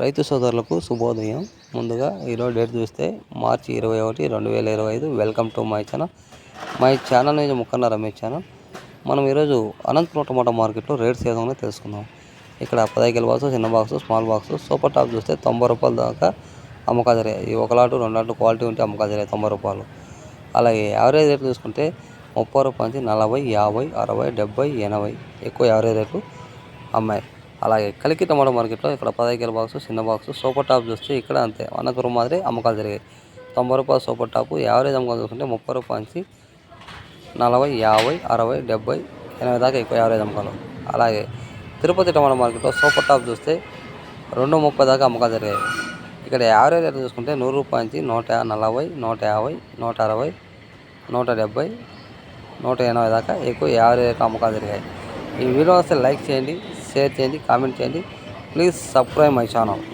రైతు సోదరులకు శుభోదయం. ముందుగా ఈరోజు డేట్ చూస్తే మార్చి ఇరవై ఒకటి రెండు వేల ఇరవై ఐదు. Welcome to my channel. My channel నుంచి ముక్కన్న రమేష్ ఛానల్. మనం ఈరోజు అనంతపురం టమాటా మార్కెట్లో రేట్స్ ఏదో తెలుసుకుందాం. ఇక్కడ పదహైదు బాక్స్ చిన్న box small box super top చూస్తే తొంభై రూపాయల దాకా అమ్మకాదరే ఈ ఒక లాటు రెండు లాట్లు క్వాలిటీ ఉంటే అమ్మకాలు తొంభై రూపాయలు. అలాగే యావరేజ్ రేట్లు చూసుకుంటే ముప్పై రూపాయల నుంచి నలభై యాభై అరవై డెబ్బై ఎనభై. ఎక్కువ యావరేజ్ రేట్లు అమ్మాయి. అలాగే కలికి టమాటో మార్కెట్లో ఇక్కడ పదహైదు కిలో బాక్స్ చిన్న బాక్స్ సూపర్ టాప్ చూస్తే ఇక్కడ అంతే. అనంతపురం మాదిరి అమ్మకాలు జరిగాయి. తొంభై రూపాయలు సూపర్ టాప్ యావరేజ్ అమ్మకాలు చూసుకుంటే ముప్పై రూపాయల నుంచి నలభై యాభై అరవై డెబ్బై ఎనభై దాకా ఎక్కువ యావరేజ్ అమ్మకాలు. అలాగే తిరుపతి టమాటో మార్కెట్లో సూపర్ టాప్ చూస్తే రెండు ముప్పై దాకా అమ్మకాలు జరిగాయి. ఇక్కడ యావరేజ్ రేట్ చూసుకుంటే నూరు రూపాయల నుంచి నూట నలభై నూట యాభై నూట అరవై నూట డెబ్బై నూట ఎనభై దాకా ఎక్కువ యావరేజ్ రేట్ అమ్మకాలు జరిగాయి. ఈ వీడియో వస్తే లైక్ చేయండి. షేర్ చేయండి కామెంట్ చేయండి. Please subscribe my channel.